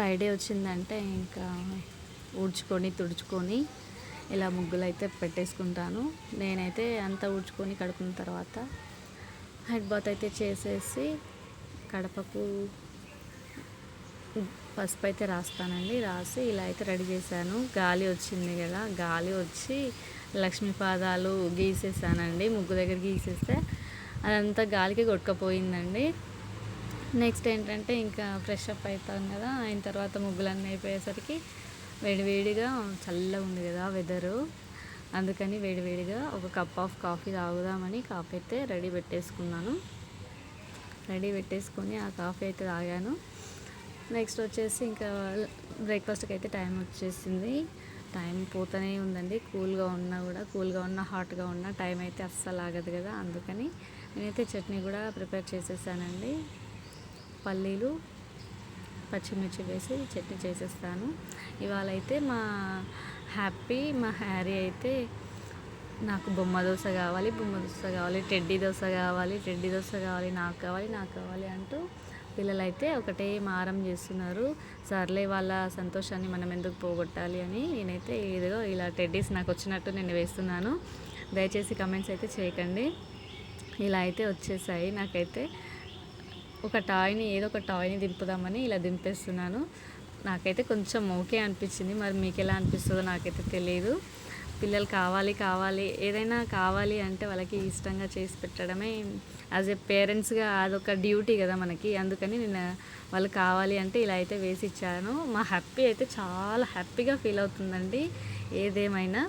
Friday వచ్చిందంటే ఇంకా ఊడ్చుకొని తుడుచుకొని ఇలా ముగ్గులు అయితే పెట్టేసుకుంటాను. నేనైతే అంతా ఊడ్చుకొని కడుకున్న తర్వాత హెడ్ బాత్ అయితే చేసేసి కడపకు పసుపు అయితే రాస్తానండి. రాసి ఇలా అయితే రెడీ చేశాను. గాలి వచ్చింది కదా గాలి వచ్చి లక్ష్మీ పాదాలు గీసేసానండి. ముగ్గు దగ్గర గీసేస్తే అదంతా గాలికి కొట్టుకపోయిందండి. నెక్స్ట్ ఏంటంటే ఇంకా ఫ్రెష్ అప్ అవుతాం కదా అయిన తర్వాత ముగ్గులన్నీ అయిపోయేసరికి వేడివేడిగా చల్లగా ఉంది కదా వెదరు అందుకని వేడివేడిగా ఒక కప్ ఆఫ్ కాఫీ తాగుదామని కాఫీ అయితే రెడీ పెట్టేసుకున్నాను. రెడీ పెట్టేసుకొని ఆ కాఫీ అయితే తాగాను. నెక్స్ట్ వచ్చేసి ఇంకా బ్రేక్ఫాస్ట్కి అయితే టైం వచ్చేసింది. టైం పోతూనే ఉందండి. కూల్గా ఉన్నా కూడా కూల్గా ఉన్నా హాట్గా ఉన్నా టైం అయితే అస్సలు ఆగదు కదా. అందుకని నేనైతే చట్నీ కూడా ప్రిపేర్ చేసేసానండి. పల్లీలు పచ్చిమిర్చి వేసి చట్నీ చేసేస్తాను. ఇవాళ అయితే మా హ్యాపీ మా హ్యారీ అయితే నాకు బొమ్మ దోశ కావాలి బొమ్మ దోశ కావాలి టెడ్డీ దోశ కావాలి టెడ్డీ దోశ కావాలి నాకు కావాలి నాకు కావాలి అంటూ పిల్లలైతే ఒకటే మారం చేస్తున్నారు. సర్లే వాళ్ళ సంతోషాన్ని మనం ఎందుకు పోగొట్టాలి అని నేనైతే ఏదో ఇలా టెడ్డీస్ నాకు వచ్చినట్టు నేను వేస్తున్నాను. దయచేసి కమెంట్స్ అయితే చేయకండి. ఇలా అయితే వచ్చేసాయి. నాకైతే ఒక టాయ్ని ఏదో ఒక టాయ్ని దింపుదామని ఇలా దింపేస్తున్నాను. నాకైతే కొంచెం ఓకే అనిపించింది. మరి మీకు ఎలా అనిపిస్తుందో నాకైతే తెలియదు పిల్లలు కావాలి కావాలి ఏదైనా కావాలి అంటే వాళ్ళకి ఇష్టంగా చేసి పెట్టడమే యాజ్ ఏ పేరెంట్స్గా అదొక డ్యూటీ కదా మనకి. అందుకని నేను వాళ్ళు కావాలి అంటే ఇలా అయితే వేసి ఇచ్చాను. మా హ్యాపీ అయితే చాలా హ్యాపీగా ఫీల్ అవుతుందండి. ఏదేమైనా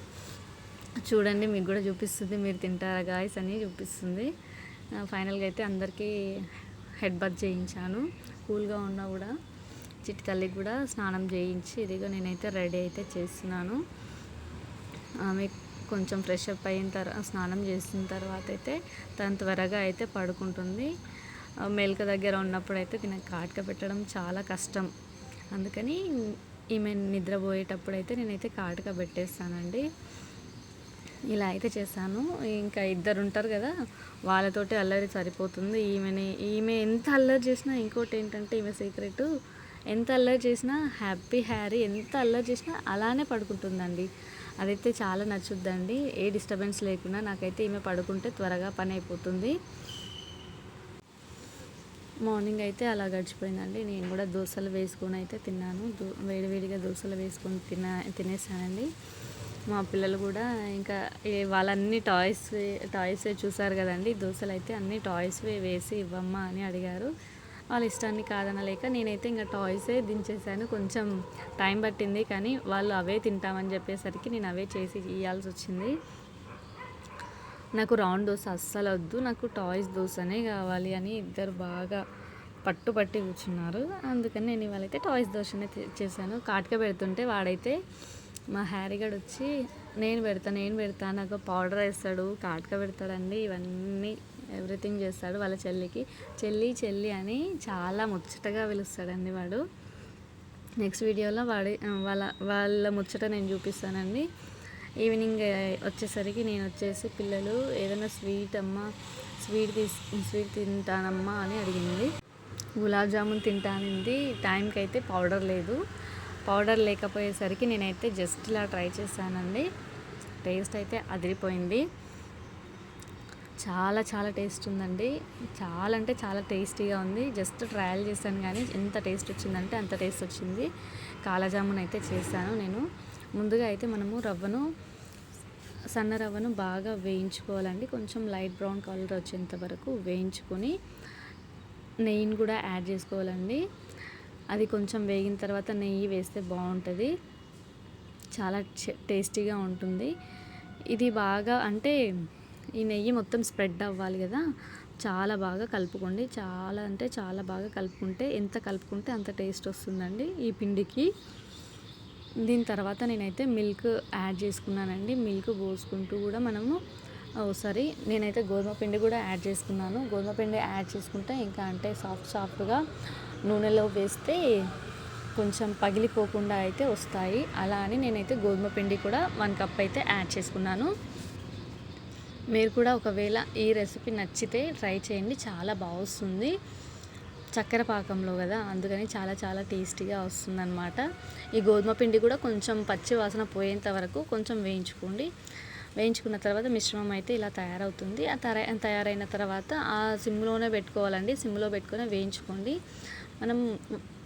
చూడండి మీకు కూడా చూపిస్తుంది. మీరు తింటారా గాయస్ అని చూపిస్తుంది. ఫైనల్గా అయితే అందరికీ హెడ్ బాత్ చేయించాను. కూల్గా ఉన్నా కూడా చిట్టి తల్లికి కూడా స్నానం చేయించి ఇదిగో నేనైతే రెడీ అయితే చేస్తున్నాను. ఆమె కొంచెం ఫ్రెష్ అప్ అయిన తర్వాత స్నానం చేసిన తర్వాత అయితే తను త్వరగా అయితే పడుకుంటుంది. ఆ, మెలక దగ్గర ఉన్నప్పుడు అయితే దీనికి కాటక పెట్టడం చాలా కష్టం. అందుకని ఈమె నిద్రపోయేటప్పుడు అయితే నేనైతే కాటక పెట్టేస్తానండి. ఇలా అయితే చేశాను. ఇంకా ఇద్దరు ఉంటారు కదా వాళ్ళతోటి అల్లరి సరిపోతుంది. ఈమెని ఈమె ఎంత అల్లరి చేసినా ఇంకోటి ఏంటంటే ఈమె సీక్రెట్. ఎంత అల్లరి చేసినా హ్యాపీ హ్యారీ ఎంత అల్లరి చేసినా అలానే పడుకుంటుందండి. అదైతే చాలా నచ్చుద్దండి. ఏ డిస్టర్బెన్స్ లేకుండా నాకైతే ఈమె పడుకుంటే త్వరగా పని అయిపోతుంది. మార్నింగ్ అయితే అలా గడిచిపోయిందండి. నేను కూడా దోశలు వేసుకొని అయితే తిన్నాను. దో వేడివేడిగా దోశలు వేసుకొని తిన తినేసానండి. మా పిల్లలు కూడా ఇంకా వాళ్ళన్నీ వాళ్ళన్ని టాయ్స్ టాయ్స్ చూసారు కదండి దోశలు అయితే అన్ని టాయ్స్ వేసి ఇవ్వమ్మా అని అడిగారు. వాళ్ళ ఇష్టాన్ని కాదనలేక నేనైతే ఇంకా టాయ్సే దించేసాను కొంచెం టైం పట్టింది కానీ వాళ్ళు అవే తింటామని చెప్పేసరికి నేను అవే చేసి ఇవ్వాల్సి వచ్చింది. నాకు రౌండ్ దోశ అస్సలు వద్దు నాకు టాయ్స్ దోశనే కావాలి అని ఇద్దరు బాగా పట్టు పట్టి కూర్చున్నారు. అందుకని నేను ఇవాళ అయితే టాయ్స్ దోశనే చేశాను. కాటుక పెడుతుంటే వాడైతే మా హ్యారీగడ్ వచ్చి నేను పెడతా నేను పెడతా నాకు పౌడర్ వేస్తాడు కాటుక పెడతాడండి ఇవన్నీ ఎవ్రీథింగ్ చేస్తాడు వాళ్ళ చెల్లికి. చెల్లి చెల్లి అని చాలా ముచ్చటగా పిలుస్తాడండి వాడు. నెక్స్ట్ వీడియోలో వాడి వాళ్ళ వాళ్ళ ముచ్చట నేను చూపిస్తానండి. ఈవినింగ్ వచ్చేసరికి నేను వచ్చేసి పిల్లలు ఏదైనా స్వీట్ అమ్మ స్వీట్ తీస్ స్వీట్ తింటానమ్మా అని అడిగింది. గులాబ్ జామున్ తింటానింది టైంకి అయితే పౌడర్ లేదు. పౌడర్ లేకపోయేసరికి నేనైతే జస్ట్ ఇలా ట్రై చేశానండి. టేస్ట్ అయితే అదిరిపోయింది. చాలా చాలా టేస్ట్ ఉందండి. చాలా అంటే చాలా టేస్టీగా ఉంది. జస్ట్ ట్రయల్ చేశాను కానీ ఎంత టేస్ట్ వచ్చిందంటే అంత టేస్ట్ వచ్చింది. కాలాజామున్ అయితే చేశాను నేను. ముందుగా అయితే మనము రవ్వను సన్న రవ్వను బాగా వేయించుకోవాలండి. కొంచెం లైట్ బ్రౌన్ కలర్ వచ్చేంత వరకు వేయించుకొని నెయ్యిని కూడా యాడ్ చేసుకోవాలండి. అది కొంచెం వేగిన తర్వాత నెయ్యి వేస్తే బాగుంటుంది. చాలా చ- టేస్టీగా ఉంటుంది. ఇది బాగా అంటే ఈ నెయ్యి మొత్తం స్ప్రెడ్ అవ్వాలి కదా చాలా బాగా కలుపుకోండి. చాలా అంటే చాలా బాగా కలుపుకుంటే ఎంత కలుపుకుంటే అంత టేస్ట్ వస్తుందండి ఈ పిండికి. దీని తర్వాత నేనైతే మిల్క్ యాడ్ చేసుకున్నానండి. మిల్క్ పోసుకుంటూ కూడా మనము ఒకసారి నేనైతే గోధుమ పిండి కూడా యాడ్ చేసుకున్నాను. గోధుమ పిండి యాడ్ చేసుకుంటే ఇంకా అంటే సాఫ్ట్ సాఫ్ట్గా నూనెలో వేస్తే కొంచెం పగిలిపోకుండా అయితే వస్తాయి. అలా అని నేనైతే గోధుమ పిండి కూడా వన్ కప్ అయితే యాడ్ చేసుకున్నాను. మీరు కూడా ఒకవేళ ఈ రెసిపీ నచ్చితే ట్రై చేయండి. చాలా బాగా వస్తుంది. చక్కెర పాకంలో కదా అందుకని చాలా చాలా టేస్టీగా వస్తుందన్నమాట. ఈ గోధుమ పిండి కూడా కొంచెం పచ్చి వాసన పోయేంత వరకు కొంచెం వేయించుకోండి. వేయించుకున్న తర్వాత మిశ్రమం అయితే ఇలా తయారవుతుంది. ఆ తర తయారైన తర్వాత ఆ సిమ్లోనే పెట్టుకోవాలండి. సిమ్లో పెట్టుకొని వేయించుకోండి. మనం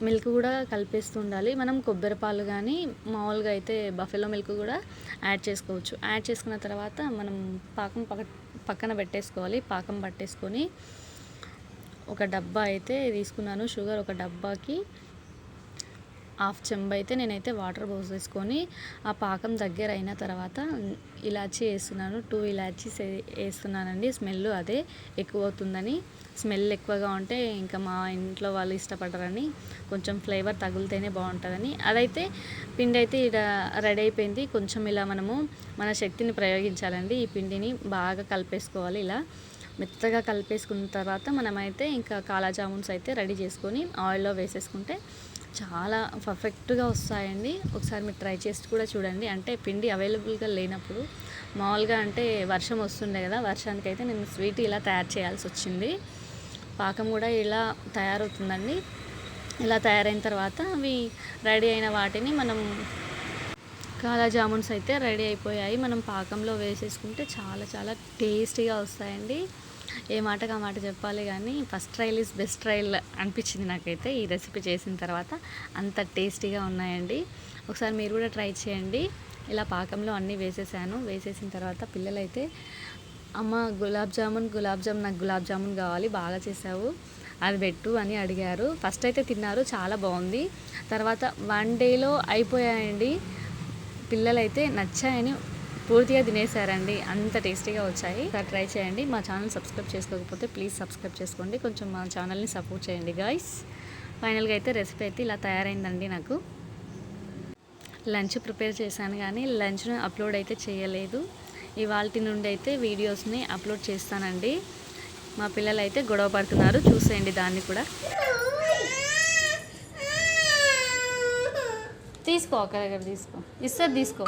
మిల్క్ కూడా కలిపేస్తూ ఉండాలి. మనం కొబ్బరి పాలు కానీ మామూలుగా అయితే బఫెలో మిల్క్ కూడా యాడ్ చేసుకోవచ్చు. యాడ్ చేసుకున్న తర్వాత మనం పాకం పక్క పక్కన పెట్టేసుకోవాలి. పాకం పట్టేసుకొని ఒక డబ్బా అయితే తీసుకున్నాను. షుగర్ ఒక డబ్బాకి హాఫ్ చెంబు అయితే నేనైతే వాటర్ పోసేసుకొని ఆ పాకం దగ్గర అయిన తర్వాత ఇలాచీ వేస్తున్నాను. టూ ఇలాచీస్ వేస్తున్నానండి. స్మెల్ అదే ఎక్కువ అవుతుందని. స్మెల్ ఎక్కువగా ఉంటే ఇంకా మా ఇంట్లో వాళ్ళు ఇష్టపడరని కొంచెం ఫ్లేవర్ తగిలితేనే బాగుంటుందని. అదైతే పిండి అయితే ఇక్కడ రెడీ అయిపోయింది. కొంచెం ఇలా మనము మన శక్తిని ప్రయోగించాలండి. ఈ పిండిని బాగా కలిపేసుకోవాలి ఇలా. మెత్తగా కలిపేసుకున్న తర్వాత మనమైతే ఇంకా కాలా జామున్స్ అయితే రెడీ చేసుకొని ఆయిల్లో వేసేసుకుంటే చాలా పర్ఫెక్ట్గా వస్తాయండి. ఒకసారి మీరు ట్రై చేసి కూడా చూడండి. అంటే పిండి అవైలబుల్గా లేనప్పుడు మామూలుగా అంటే వర్షం వస్తుండే కదా వర్షానికి అయితే నేను స్వీట్ ఇలా తయారు చేయాల్సి వచ్చింది. పాకం కూడా ఇలా తయారవుతుందండి. ఇలా తయారైన తర్వాత అవి రెడీ అయిన వాటిని మనం కాలా జామున్స్ అయితే రెడీ అయిపోయాయి. మనం పాకంలో వేసేసుకుంటే చాలా చాలా టేస్టీగా వస్తాయండి. ఏ మాటకు ఆ మాట చెప్పాలి కానీ first trial is best trial అనిపించింది నాకైతే. ఈ రెసిపీ చేసిన తర్వాత అంత టేస్టీగా ఉన్నాయండి. ఒకసారి మీరు కూడా ట్రై చేయండి. ఇలా పాకంలో అన్నీ వేసేసాను. వేసేసిన తర్వాత పిల్లలైతే అమ్మ గులాబ్ జామున్ గులాబ్ జామున్ నాకు గులాబ్ జామున్ కావాలి బాగా చేసావు అది పెట్టు అని అడిగారు. ఫస్ట్ అయితే తిన్నారు చాలా బాగుంది. తర్వాత వన్ డేలో అయిపోయాయండి. పిల్లలైతే నచ్చాయని పూర్తిగా తినేసారండి అంత టేస్టీగా వచ్చాయి. ఒకసారి ట్రై చేయండి. మా ఛానల్ సబ్స్క్రైబ్ చేసుకోకపోతే ప్లీజ్ సబ్స్క్రైబ్ చేసుకోండి. కొంచెం మా ఛానల్ని సపోర్ట్ చేయండి గాయస్. ఫైనల్గా అయితే రెసిపీ అయితే ఇలా తయారైందండి నాకు. లంచ్ ప్రిపేర్ చేశాను కానీ లంచ్ను అప్లోడ్ అయితే చేయలేదు. ఇవాళ నుండి అయితే వీడియోస్ని అప్లోడ్ చేస్తానండి. మా పిల్లలు అయితే గొడవ పడుతున్నారు. చూసేయండి దాన్ని కూడా. తీసుకో అక్క దగ్గర తీసుకో. ఇస్తుంది తీసుకో.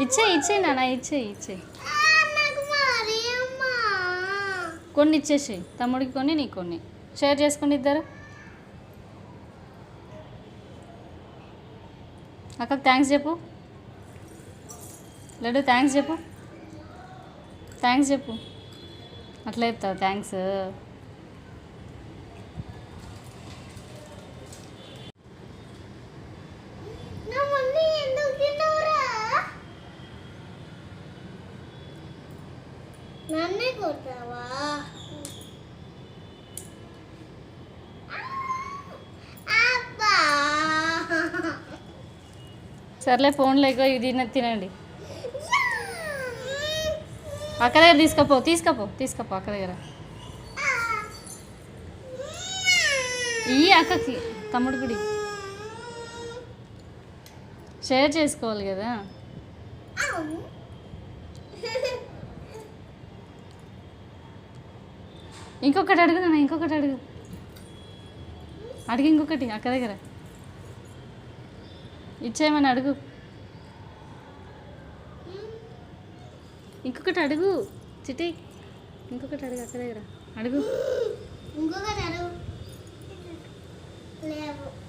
ఇచ్చే ఇచ్చే నాన్న ఇచ్చే ఇచ్చే. కొన్ని ఇచ్చేసేయి. తమ్ముడికి కొన్ని నీకు కొన్ని. షేర్ చేసుకోండి ఇద్దరు. అక్కకు థ్యాంక్స్ చెప్పు. లడ్డు థ్యాంక్స్ చెప్పు. థ్యాంక్స్ చెప్పు. అట్లా చెప్తావు? థ్యాంక్స్. సర్లే ఫోన్లో ఎక్కువ ఇది తిన- తినండి. అక్క దగ్గర తీసుకపో తీసుకపో తీసుకపో అక్క దగ్గర. ఈ అక్కకి తమ్ముడు గుడి షేర్ చేసుకోవాలి కదా. ఇంకొకటి అడుగు నాన్న ఇంకొకటి అడుగు. అడిగి ఇంకొకటి అక్క దగ్గర. ఇచ్చేయమని అడుగు. ఇంకొకటి అడుగు చిటి ఇంకొకటి అడుగు అక్క దగ్గర. అడుగు. ఇంకొకటి అడుగు. లేవు.